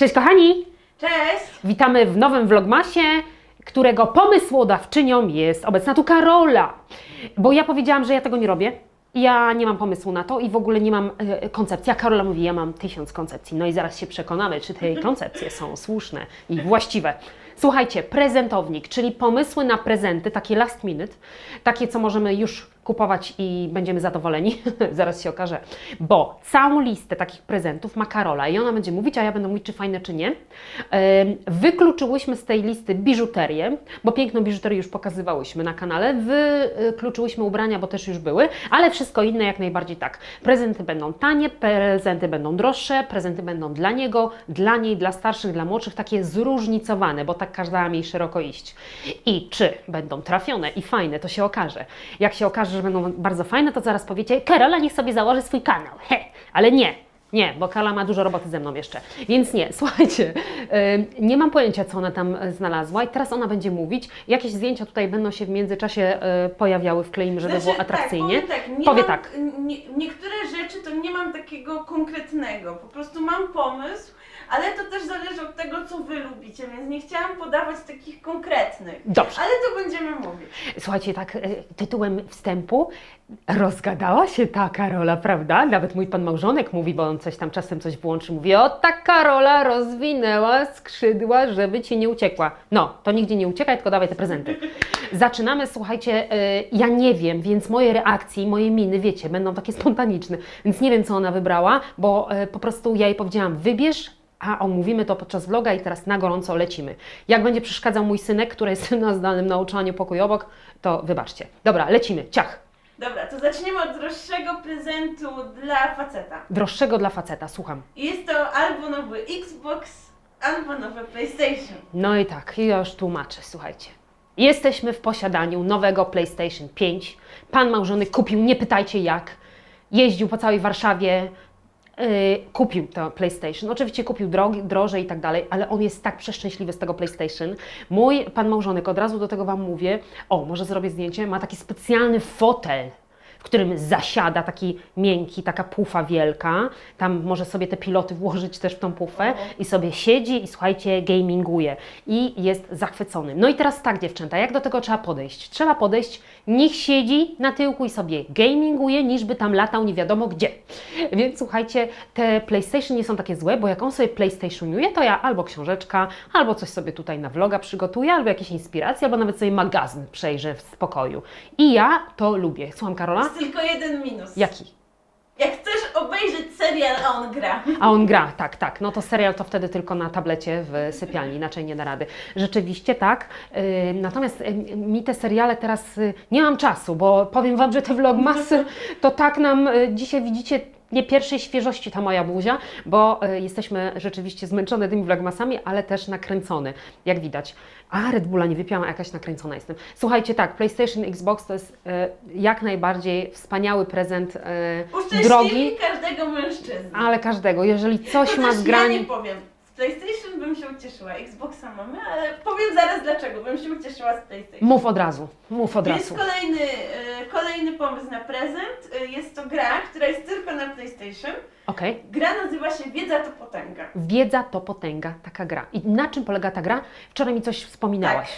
Cześć kochani! Cześć! Witamy w nowym vlogmasie, którego pomysłodawczynią jest obecna tu Karola. Bo ja powiedziałam, że ja tego nie robię. Ja nie mam pomysłu na to i w ogóle nie mam e, koncepcji. A Karola mówi, ja mam tysiąc koncepcji. No i zaraz się przekonamy, czy te koncepcje są słuszne i właściwe. Słuchajcie, prezentownik, czyli pomysły na prezenty, takie last minute, takie, co możemy już kupować i będziemy zadowoleni, zaraz się okaże, bo całą listę takich prezentów ma Karola i ona będzie mówić, a ja będę mówić, czy fajne, czy nie. Wykluczyłyśmy z tej listy biżuterię, bo piękną biżuterię już pokazywałyśmy na kanale, wykluczyłyśmy ubrania, bo też już były, ale wszystko inne jak najbardziej tak. Prezenty będą tanie, prezenty będą droższe, prezenty będą dla niego, dla niej, dla starszych, dla młodszych, takie zróżnicowane, bo tak każda mi szeroko iść. I czy będą trafione i fajne, to się okaże. Jak się okaże, że będą bardzo fajne, to zaraz powiecie, Karola niech sobie założy swój kanał. He, ale nie. Nie, bo Kala ma dużo roboty ze mną jeszcze. Więc nie, słuchajcie, nie mam pojęcia, co ona tam e, znalazła i teraz ona będzie mówić. Jakieś zdjęcia tutaj będą się w międzyczasie e, pojawiały, wkleimy, żeby było atrakcyjnie. Tak, powiem tak, Powie mam, tak. Nie, niektóre rzeczy to nie mam takiego konkretnego. Po prostu mam pomysł, ale to też zależy od tego, co wy lubicie, więc nie chciałam podawać takich konkretnych. Dobrze. Ale to będziemy mówić. Słuchajcie, tak e, tytułem wstępu rozgadała się ta Karola, prawda? Nawet mój pan małżonek mówi, bo on coś tam czasem coś włączy, mówi, o ta Karola rozwinęła skrzydła, żeby ci nie uciekła. No, to nigdzie nie uciekaj, tylko dawaj te prezenty. Zaczynamy, słuchajcie, e, ja nie wiem, więc moje reakcje, moje miny, wiecie, będą takie spontaniczne, więc nie wiem, co ona wybrała, bo e, po prostu ja jej powiedziałam, wybierz a omówimy to podczas vloga i teraz na gorąco lecimy. Jak będzie przeszkadzał mój synek, który jest na zdalnym nauczaniu pokój obok, to wybaczcie. Dobra, lecimy. Ciach. Dobra, to zaczniemy od droższego prezentu dla faceta. Droższego dla faceta, słucham. Jest to albo nowy Xbox, albo nowe PlayStation. No i tak, i już tłumaczę, słuchajcie. Jesteśmy w posiadaniu nowego PlayStation 5. Pan małżony kupił, nie pytajcie jak. Jeździł po całej Warszawie, kupił to PlayStation. Oczywiście kupił drogi, drożej i tak dalej, ale on jest tak przeszczęśliwy z tego PlayStation. Mój pan małżonek, od razu do tego Wam mówię, o, może zrobię zdjęcie, ma taki specjalny fotel, w którym zasiada taki miękki, taka pufa wielka. Tam może sobie te piloty włożyć też w tą pufę i sobie siedzi i słuchajcie, gaminguje. I jest zachwycony. No i teraz tak, dziewczęta, jak do tego trzeba podejść? Trzeba podejść, niech siedzi na tyłku i sobie gaminguje, niż by tam latał nie wiadomo gdzie. Więc słuchajcie, te PlayStation nie są takie złe, bo jak on sobie PlayStationuje, to ja albo książeczka, albo coś sobie tutaj na vloga przygotuję, albo jakieś inspiracje, albo nawet sobie magazyn przejrzę w spokoju. I ja to lubię. Słucham Karola? Jest tylko jeden minus. Jaki? Jak chcesz obejrzeć serial, a on gra. A on gra, tak, tak. No to serial to wtedy tylko na tablecie w sypialni, inaczej nie da rady. Rzeczywiście tak. Yy, natomiast yy, mi te seriale teraz yy, nie mam czasu, bo powiem Wam, że te vlogmasy to tak nam yy, dzisiaj widzicie. Nie pierwszej świeżości ta moja buzia, bo y, jesteśmy rzeczywiście zmęczone tymi vlogmasami, ale też nakręcone, jak widać. A Red Bulla nie wypiłam, a jakaś nakręcona jestem. Słuchajcie, tak, PlayStation, Xbox to jest y, jak najbardziej wspaniały prezent Uszczęśliwi drogi, każdego mężczyzny. ale każdego. Jeżeli coś Chociaż ma Ja zgrani... nie powiem. PlayStation bym się ucieszyła, Xboxa mamy, ale powiem zaraz dlaczego bym się ucieszyła z PlayStation. Mów od razu, mów od Jest razu. kolejny, e, kolejny pomysł na prezent. E, Jest to gra, która jest tylko na PlayStation. Okej. Gra nazywa się Wiedza to potęga. Wiedza to potęga, taka gra. I na czym polega ta gra? Wczoraj mi coś wspominałaś.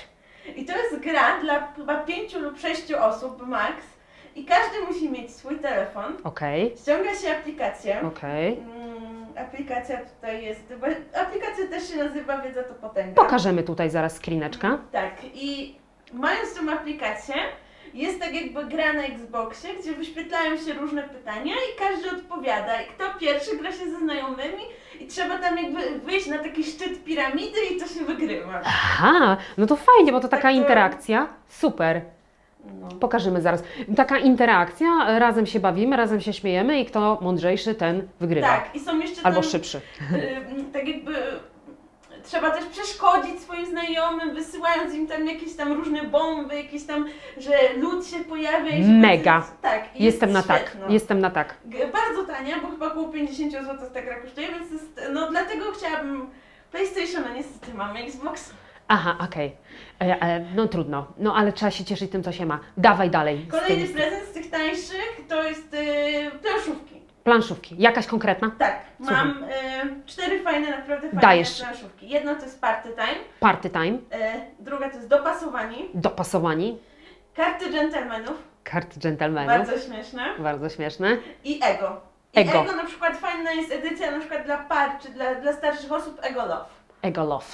I to jest gra dla chyba pięciu lub sześciu osób max. I każdy musi mieć swój telefon. Okej, Ściąga się aplikację. okej. Mm, aplikacja tutaj jest. bo Aplikacja też się nazywa Wiedza to potęga. Pokażemy tutaj zaraz screeneczka. Tak, i mając tą aplikację, jest tak jakby gra na Xboxie, gdzie wyświetlają się różne pytania i każdy odpowiada. I kto pierwszy gra się ze znajomymi i trzeba tam jakby wyjść na taki szczyt piramidy i to się wygrywa. Aha, no to fajnie, bo to taka Tak to- interakcja. Super. No. Pokażemy zaraz. Taka interakcja, razem się bawimy, razem się śmiejemy i kto mądrzejszy, ten wygrywa. Tak, i są jeszcze Albo tam, szybszy. y, tak jakby trzeba też przeszkodzić swoim znajomym, wysyłając im tam jakieś tam różne bomby, jakieś tam, że lód się pojawia i Mega. Tak, i Jestem na jest tak, jestem na tak. G- Bardzo tania, bo chyba około 50 zł ta gra kosztuje, więc jest, no dlatego chciałabym PlayStationa, niestety mamy Xbox. Aha, okej. E, e, No trudno. No ale trzeba się cieszyć tym, co się ma. Dawaj dalej. z Kolejny tym. prezent z tych tańszych to jest yy, planszówki. Planszówki. Jakaś konkretna? Tak, Słucham. mam y, cztery fajne, naprawdę fajne Dajesz. planszówki. Jedna to jest Party Time, Party time, y, druga to jest Dopasowani, dopasowani, Karty Dżentelmenów, karty dżentelmenów. bardzo śmieszne, Bardzo śmieszne. i Ego. I Ego. Ego. na przykład fajna jest edycja na przykład dla par czy dla, dla starszych osób Ego Love. Ego love.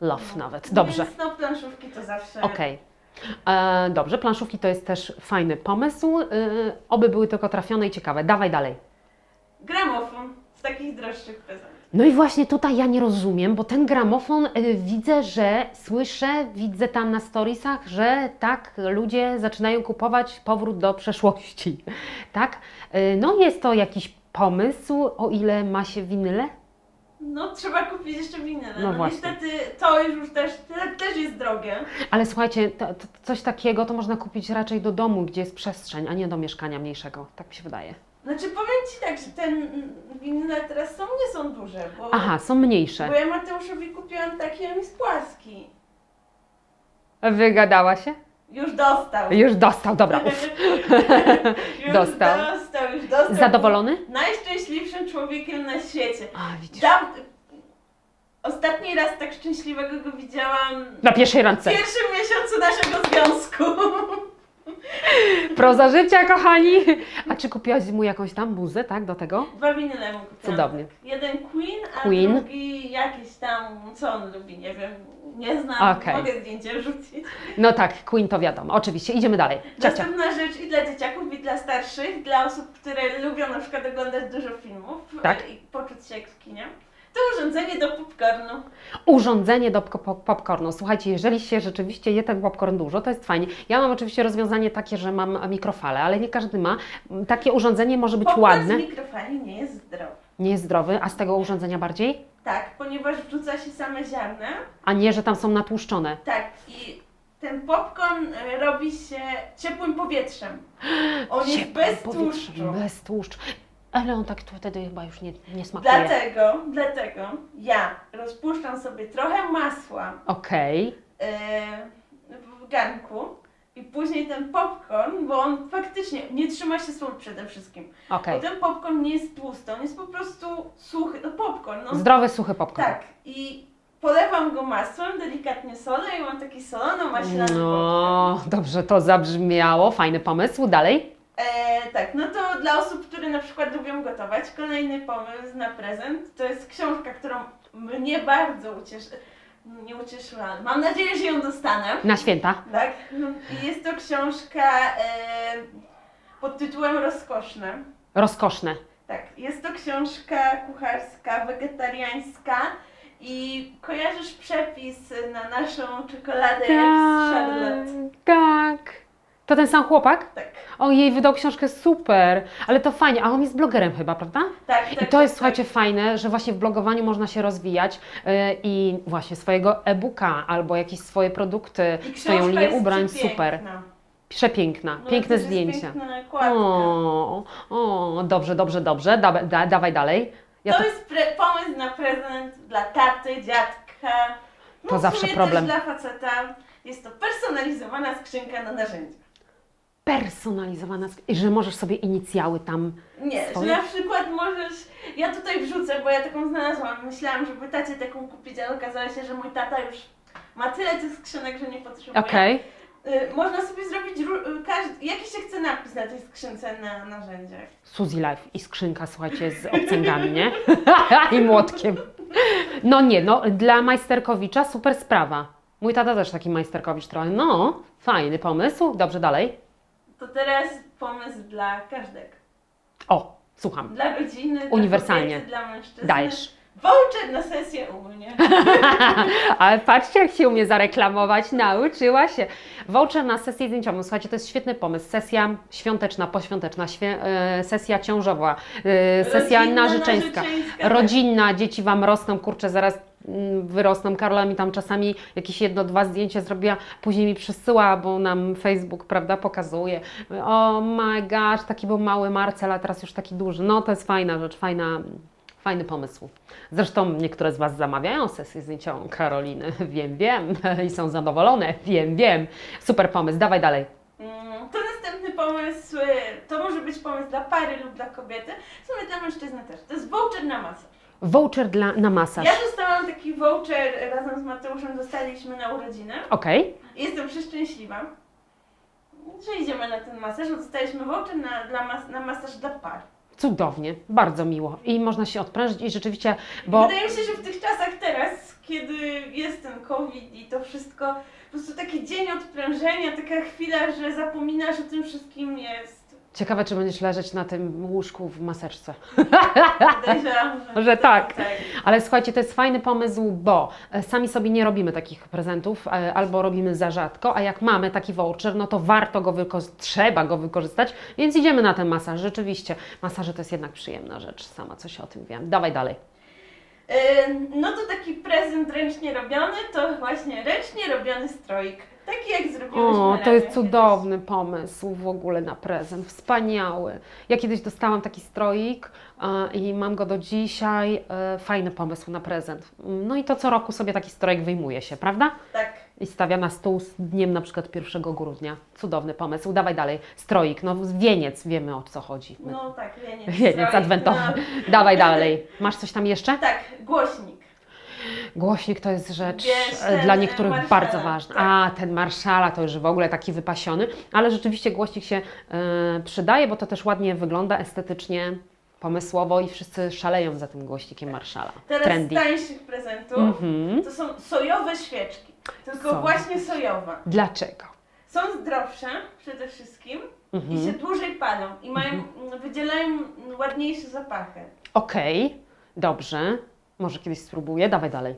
Love nawet. Dobrze. Więc no planszówki to zawsze... Okej. E, Dobrze, planszówki to jest też fajny pomysł. E, oby były tylko trafione i ciekawe. Dawaj dalej. Gramofon z takich droższych prezentów. No i właśnie tutaj ja nie rozumiem, bo ten gramofon y, widzę, że słyszę, widzę tam na storiesach, że tak ludzie zaczynają kupować powrót do przeszłości. Tak? Y, no jest to jakiś pomysł, o ile ma się winyle? No trzeba kupić jeszcze winyle. No No, właśnie. niestety to już, też, te- też jest drogie. Ale słuchajcie, to, to, coś takiego to można kupić raczej do domu, gdzie jest przestrzeń, a nie do mieszkania mniejszego. Tak mi się wydaje. Znaczy powiem Ci tak, że ten mm, winyle teraz są, nie są duże, bo, Aha, są mniejsze. bo ja Mateuszowi kupiłam taki, on jest płaski. Wygadała się? Już dostał. Już dostał, dobra. Uf. już dostał. dostał. już dostał. Zadowolony? Najszczęśliwszym człowiekiem na świecie. A, widzisz. Dam... Ostatni raz tak szczęśliwego go widziałam Na pierwszej w randce. pierwszym miesiącu naszego związku. Proza życia, kochani! A czy kupiłaś mu jakąś tam muzę, tak, do tego? Dwa winyle mu kupiłam. Cudownie. Jeden Queen, a Queen. drugi jakiś tam, co on lubi, nie wiem, nie znam, Okej. mogę zdjęcie wrzucić. No tak, Queen to wiadomo, oczywiście. Idziemy dalej. Następna rzecz i dla dzieciaków, i dla starszych, dla osób, które lubią na przykład oglądać dużo filmów Tak. i poczuć się jak w kinie, to urządzenie do popcornu. Urządzenie do pop- pop- popcornu. Słuchajcie, jeżeli się rzeczywiście je ten popcorn dużo, to jest fajnie. Ja mam oczywiście rozwiązanie takie, że mam mikrofalę, ale nie każdy ma. Takie urządzenie może być Popcorn ładne, z mikrofali nie jest zdrowy. nie jest zdrowy, a z tego urządzenia bardziej? Tak, ponieważ wrzuca się same ziarna. A nie, że tam są natłuszczone. Tak, i ten popcorn e, robi się ciepłym powietrzem. On jest Ciepłym bez powietrzem, tłuszczu. Bez tłuszczu. Ale on tak wtedy chyba już nie, nie smakuje. Dlatego, dlatego ja rozpuszczam sobie trochę masła Okej. e, w garnku i później ten popcorn, bo on faktycznie nie trzyma się sól przede wszystkim. okej. Bo ten popcorn nie jest tłusty, on jest po prostu suchy, no popcorn. No, Zdrowy, suchy popcorn. tak, i polewam go masłem, delikatnie solę i mam taki solono-maślany popcorn. No, dobrze to zabrzmiało. Fajny pomysł. Dalej? E, tak, no to dla osób, które na przykład lubią gotować, kolejny pomysł na prezent to jest książka, którą mnie bardzo ucieszy, nie ucieszyła, mam nadzieję, że ją dostanę. Na święta. Tak, jest to książka e, pod tytułem Rozkoszne. Rozkoszne. Tak, jest to książka kucharska, wegetariańska i kojarzysz przepis na naszą czekoladę jak z Charlotte. tak. To ten sam chłopak? Tak, Ojej, wydał książkę super, ale to fajnie, a on jest blogerem chyba, prawda? tak, tak. I to jest, tak, słuchajcie, fajne, że właśnie w blogowaniu można się rozwijać yy, i właśnie swojego e-booka albo jakieś swoje produkty, I swoją linię ubrań, przepiękna. super. Przepiękna, No, piękne zdjęcia. Piękna. O, o, dobrze, dobrze, dobrze, da, da, dawaj dalej. Ja to to, jest pre- pomysł na prezent dla taty, dziadka. No, To zawsze problem. Też dla faceta. Jest to personalizowana skrzynka na narzędzia. Personalizowana, sk- i że możesz sobie inicjały tam Nie, Swoje? że na przykład możesz. Ja tutaj wrzucę, bo ja taką znalazłam. Myślałam, żeby tacie taką kupić, ale okazało się, że mój tata już ma tyle tych skrzynek, że nie potrzebuje. Okej. Y, można sobie zrobić ró- y, każdy, jaki się chce napis na tej skrzynce na narzędziach. Suzy Life i skrzynka, słuchajcie, z obcęgami, nie? I młotkiem. No nie, no dla majsterkowicza super sprawa. Mój tata też taki majsterkowicz trochę. No, fajny pomysł. Dobrze, dalej. To teraz pomysł dla każdego. O, słucham. Dla rodziny, Uniwersalnie. dla kobiety, dla mężczyzny. Dajesz. Voucher na sesję u mnie. Ale patrzcie, jak się umie zareklamować, nauczyła się. Voucher na sesję zdjęciową. Słuchajcie, to jest świetny pomysł. Sesja świąteczna, poświąteczna, świe- e, sesja ciążowa, e, sesja Rodzinna, narzeczeńska, narzeczeńska, rodzinna, dzieci Wam rosną, kurczę, zaraz mm, wyrosną. Karola mi tam czasami jakieś jedno, dwa zdjęcia zrobiła, później mi przesyła, bo nam Facebook, prawda, pokazuje. O my gosh, taki był mały Marcel, a teraz już taki duży. No to jest fajna rzecz, fajna, fajny pomysł. Zresztą niektóre z Was zamawiają sesję zdjęciową Karoliny. Wiem, wiem. I są zadowolone. Wiem, wiem. Super pomysł. Dawaj dalej. Mm, To następny pomysł e, to może być pomysł dla pary lub dla kobiety, w sumie dla mężczyzny też. To jest voucher na masaż. Voucher dla, na masaż. Ja dostałam taki voucher razem z Mateuszem, dostaliśmy na urodziny. Okej. Jestem przeszczęśliwa, że idziemy na ten masaż, bo dostaliśmy voucher na, dla mas, na masaż dla par. Cudownie, bardzo miło. I można się odprężyć i rzeczywiście, bo Wydaje mi się, że w tych czasach teraz, kiedy jest ten COVID i to wszystko, po prostu taki dzień odprężenia, taka chwila, że zapominasz o tym wszystkim jest. Ciekawe, czy będziesz leżeć na tym łóżku w maseczce. Podejrzewam, Że tak. tak. Ale słuchajcie, to jest fajny pomysł, bo e, sami sobie nie robimy takich prezentów, e, albo robimy za rzadko, a jak mamy taki voucher, no to warto go wykorzystać, trzeba go wykorzystać, więc idziemy na ten masaż. Rzeczywiście, masaże to jest jednak przyjemna rzecz, sama coś o tym wiem. Dawaj dalej. Yy, No to taki prezent ręcznie robiony, to właśnie ręcznie robiony stroik. Taki jak zrobiłyśmy O, to jest cudowny pomysł w ogóle na prezent, wspaniały. Ja kiedyś dostałam taki stroik e, i mam go do dzisiaj. E, fajny pomysł na prezent. No i to co roku sobie taki stroik wyjmuje się, prawda? Tak. I stawia na stół z dniem na przykład 1 grudnia. Cudowny pomysł. Dawaj dalej. Stroik, no wieniec, wiemy o co chodzi. No tak, wieniec. Wieniec stroik, adwentowy. No. Dawaj dalej. Masz coś tam jeszcze? Tak, głośnik. Głośnik to jest rzecz Wiesz, e, dla niektórych marszala, bardzo ważna. tak. A, ten marszala to już w ogóle taki wypasiony, ale rzeczywiście głośnik się e, przydaje, bo to też ładnie wygląda estetycznie, pomysłowo i wszyscy szaleją za tym głośnikiem marszala. Teraz Trendy. z tańszych prezentów Mhm. to są sojowe świeczki. Tylko Są. właśnie sojowe. Dlaczego? Są zdrowsze przede wszystkim i Mhm. się dłużej palą i mają, mm, wydzielają mm, ładniejsze zapachy. Okej, dobrze. Może kiedyś spróbuję. Dawaj dalej.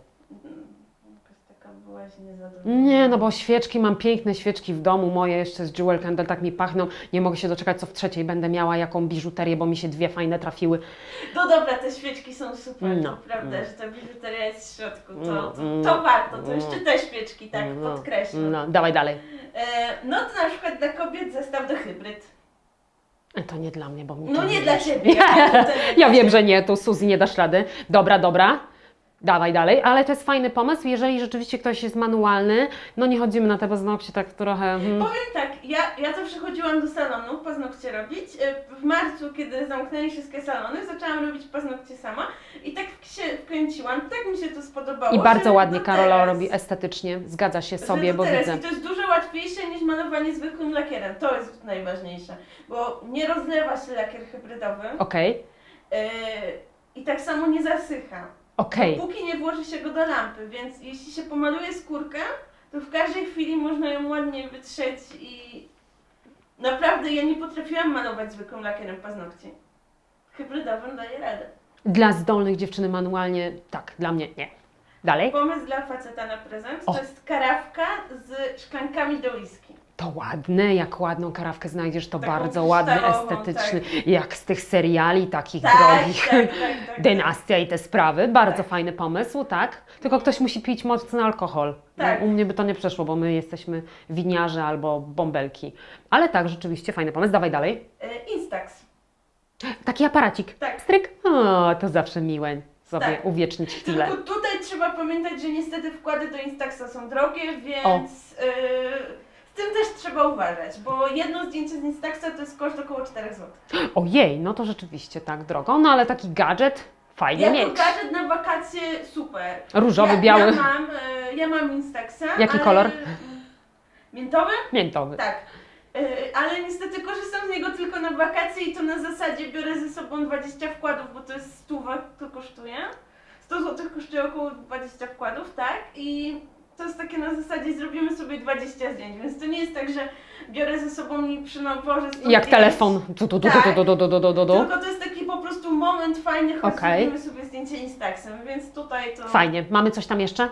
Jakaś taka byłaś niezadowolona. Nie, no bo świeczki, mam piękne świeczki w domu, moje jeszcze z Jewel Candle, tak mi pachną. Nie mogę się doczekać, co w trzeciej będę miała, jaką biżuterię, bo mi się dwie fajne trafiły. No dobra, te świeczki są super, No. to prawda, że ta biżuteria jest w środku. To, No, to, no, to warto, to no. jeszcze te świeczki tak No, podkreślam. No, dawaj dalej. E, no to na przykład dla kobiet zestaw do hybryd. To nie dla mnie, bo mi No to nie dla ciebie. Ja, wiem, że nie tu Suzy nie dasz rady. Dobra, dobra. Dawaj dalej, ale to jest fajny pomysł, jeżeli rzeczywiście ktoś jest manualny, no nie chodzimy na te paznokcie tak trochę... Hmm. Powiem tak, ja, ja zawsze chodziłam do salonu paznokcie robić. E, W marcu, kiedy zamknęli wszystkie salony, zaczęłam robić paznokcie sama i tak się wkręciłam, tak mi się to spodobało. I bardzo że ładnie Karola teraz- robi estetycznie, zgadza się sobie, bo teraz. widzę. I to jest dużo łatwiejsze niż malowanie zwykłym lakierem. To jest najważniejsze, bo nie rozlewa się lakier hybrydowy Okej, e, i tak samo nie zasycha. Okej. Póki nie włoży się go do lampy, więc jeśli się pomaluje skórkę, to w każdej chwili można ją ładnie wytrzeć i naprawdę ja nie potrafiłam malować zwykłym lakierem paznokci. Hybrydowym daje radę. Dla zdolnych dziewczyny manualnie, tak, dla mnie nie. Dalej? Pomysł dla faceta na prezent O. to jest karawka z szklankami do whisky. To ładne, jak ładną karawkę znajdziesz, to Taką bardzo ładny, estetyczny, jak z tych seriali takich Tak, drogich. tak, tak, tak. Dynastia i te sprawy, bardzo Tak. fajny pomysł, tak? Tylko ktoś musi pić mocny alkohol. Tak. No, u mnie by to nie przeszło, bo my jesteśmy winiarze albo bąbelki. Ale tak, rzeczywiście fajny pomysł. Dawaj dalej. E, Instax. Taki aparacik. Tak. Stryk. O, to zawsze miłe sobie Tak. uwiecznić chwilę. Tylko tutaj trzeba pamiętać, że niestety wkłady do Instaxa są drogie, więc z tym też trzeba uważać, bo jedno zdjęcie z Instaxa to jest koszt około 4 zł. Ojej, no to rzeczywiście tak drogo, no ale taki gadżet fajnie Jako mieć. gadżet na wakacje super. Różowy, ja, biały, Ja mam, e, ja mam Instaxa. Jaki ale... kolor? Miętowy? miętowy. Tak. E, Ale niestety korzystam z niego tylko na wakacje i to na zasadzie biorę ze sobą 20 wkładów, bo to jest stówek, to kosztuje. 100 zł kosztuje około 20 wkładów, tak? I to jest takie na zasadzie zrobimy sobie 20 zdjęć, więc to nie jest tak, że biorę ze sobą i przy Jak telefon. Du, du, du, Tak. du, du, du, du, du. Tylko to jest taki po prostu moment fajny, choć Okej. sobie zdjęcie Instaxem, więc tutaj to... Fajnie. Mamy coś tam jeszcze?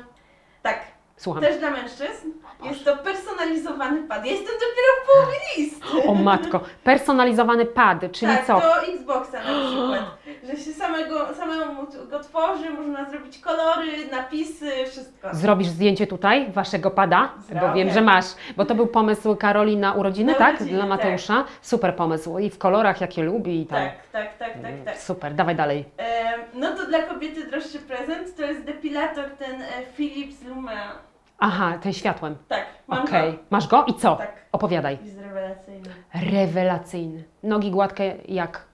Tak. Słucham. też dla mężczyzn. Jest to personalizowany pad. Ja Jestem dopiero w połowie listy. O matko, personalizowany pad, czyli tak, co? do Xboxa na przykład. Że się samego, samemu go tworzy, można zrobić kolory, napisy, wszystko. Zrobisz zdjęcie tutaj, waszego pada, bo Zrobię. wiem, że masz. Bo to był pomysł Karoli na urodziny, Na tak? urodziny, Dla Mateusza. Super pomysł. I w kolorach, jakie lubi i tam. Tak, tak, tak, tak, tak. Super, dawaj dalej. Em, no to dla kobiety droższy prezent to jest depilator ten e, Philips Lumea. Aha, ten światłem. Tak, mam Okej. go. Masz go i co? Tak. Opowiadaj. Jest rewelacyjny. Rewelacyjny. Nogi gładkie jak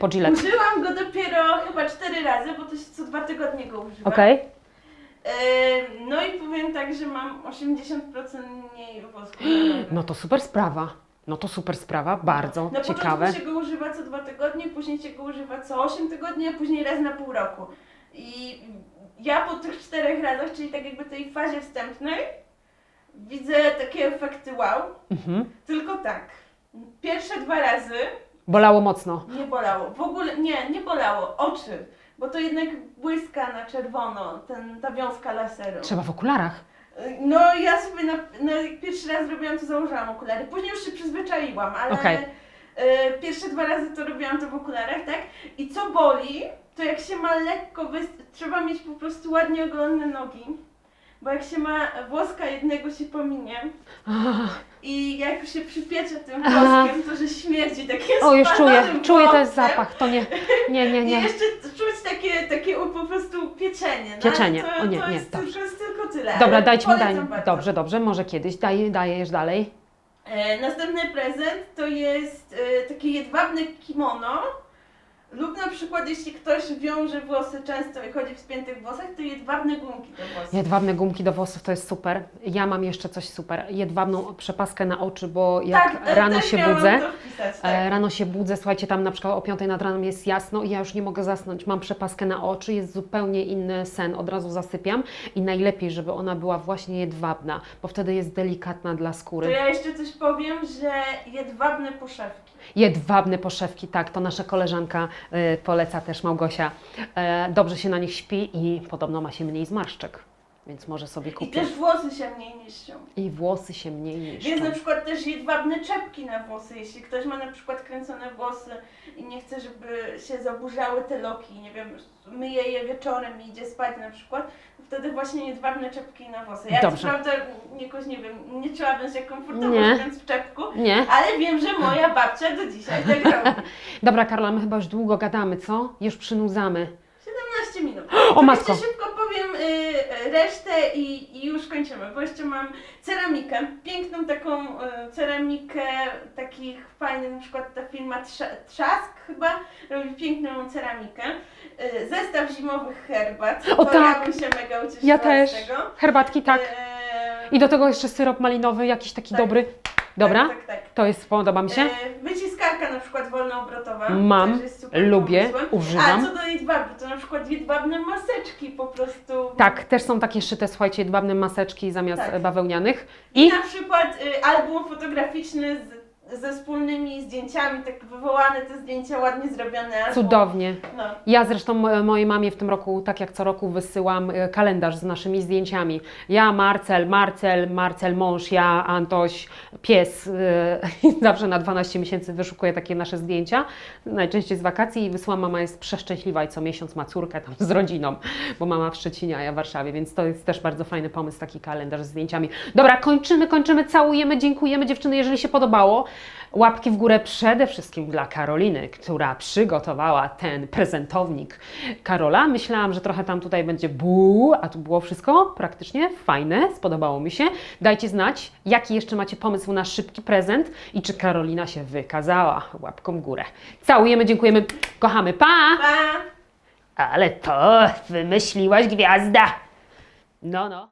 po Gillette. Użyłam go dopiero chyba cztery razy, bo to się co dwa tygodnie go używam. Okej? Yy, no i powiem tak, że mam 80% mniej włosków. na nogach. No to super sprawa. No to super sprawa, bardzo Na ciekawe. początku się go używa co dwa tygodnie, później się go używa co 8 tygodni, a później raz na pół roku. I ja po tych czterech razach, czyli tak jakby tej fazie wstępnej, widzę takie efekty wow. Mhm. Tylko tak, pierwsze dwa razy Bolało mocno. nie bolało. W ogóle nie, nie bolało. Oczy. Bo to jednak błyska na czerwono, ten, ta wiązka laseru. Trzeba w okularach. No ja sobie na, na jak pierwszy raz robiłam to założyłam okulary. Później już się przyzwyczaiłam, ale Okej. e, pierwsze dwa razy to robiłam to w okularach, tak? I co boli, to jak się ma lekko wys... trzeba mieć po prostu ładnie ogolone nogi. Bo jak się ma włoska jednego się pominie i jak się przypiecze tym Aha. włoskiem, to że śmierdzi takie O, już czuję, spalonym czuję ten włosem. zapach. To nie, nie, nie, I nie. jeszcze czuć takie, takie po prostu pieczenie. no, Pieczenie. To, O nie, to nie, jest, dobrze. To jest tylko tyle. Dobra, ale dajcie mi, daj. polecam bardzo. Dobrze, dobrze, może kiedyś. Daj, dajesz dalej. E, następny prezent to jest e, takie jedwabne kimono. Lub na przykład jeśli ktoś wiąże włosy często i chodzi w spiętych włosach, to jedwabne gumki do włosów. Jedwabne gumki do włosów to jest super. Ja mam jeszcze coś super. Jedwabną przepaskę na oczy, bo jak tak, e, rano też się miałam budzę, To wpisać, E, tak. Rano się budzę, słuchajcie, tam na przykład o 5 nad ranem jest jasno i ja już nie mogę zasnąć. Mam przepaskę na oczy, jest zupełnie inny sen, od razu zasypiam i najlepiej, żeby ona była właśnie jedwabna, bo wtedy jest delikatna dla To skóry. ja jeszcze coś powiem, że jedwabne poszewki. Jedwabne poszewki, tak, to nasza koleżanka e, poleca też, Małgosia. E, dobrze się na nich śpi i podobno ma się mniej zmarszczek, więc może sobie I kupić. też włosy się mniej niszczą. I włosy się mniej niszczą. Jest na przykład też jedwabne czepki na włosy. Jeśli ktoś ma na przykład kręcone włosy i nie chce, żeby się zaburzały te loki, nie wiem, myje je wieczorem i idzie spać na przykład, wtedy właśnie jedwabne czepki na włosy. Ja Dobrze. co prawda jakoś, nie wiem, nie czułabym się komfortowo Nie. w czepku, Nie? ale wiem, że moja babcia do dzisiaj tak robi. Dobra, Karola, my chyba już długo gadamy, co? Już przynudzamy. 15 minut. O To matko! Szybko resztę i, i już kończymy, bo jeszcze mam ceramikę, piękną taką y, ceramikę takich fajnych, na przykład ta firma Trza, Trzask chyba robi piękną ceramikę. Y, zestaw zimowych herbat, O to tak! ja bym się mega ucieszyła Ja też. z tego. Herbatki, tak. Y, I do tego jeszcze syrop malinowy, jakiś taki Tak. dobry. Dobra? Tak, tak, tak. To jest, podoba mi się. Na przykład wolnoobrotowa. Mam, też jest super lubię, pomysłem. używam. A co do jedwabu, to na przykład jedwabne maseczki po prostu. Tak, też są takie szyte, słuchajcie, jedwabne maseczki zamiast Tak. bawełnianych. I I na przykład y, album fotograficzny z, ze wspólnymi zdjęciami, tak wywołane te zdjęcia, ładnie zrobione. Album. cudownie. No. Ja zresztą mo- mojej mamie w tym roku, tak jak co roku, wysyłam e, kalendarz z naszymi zdjęciami. Ja, Marcel, Marcel, Marcel mąż, ja, Antoś, pies. e, i Zawsze na 12 miesięcy wyszukuję takie nasze zdjęcia, najczęściej z wakacji i wysyłam. Mama jest przeszczęśliwa i co miesiąc ma córkę tam z rodziną, bo mama w Szczecinie, a ja w Warszawie, więc to jest też bardzo fajny pomysł, taki kalendarz z zdjęciami. Dobra, kończymy, kończymy, całujemy, dziękujemy dziewczyny, jeżeli się podobało. Łapki w górę przede wszystkim dla Karoliny, która przygotowała ten prezentownik Karola. Myślałam, że trochę tam tutaj będzie bu, a tu było wszystko praktycznie fajne, spodobało mi się. Dajcie znać, jaki jeszcze macie pomysł na szybki prezent i czy Karolina się wykazała łapką w górę. Całujemy, dziękujemy, kochamy, pa! Pa! Ale to wymyśliłaś gwiazda! No, no.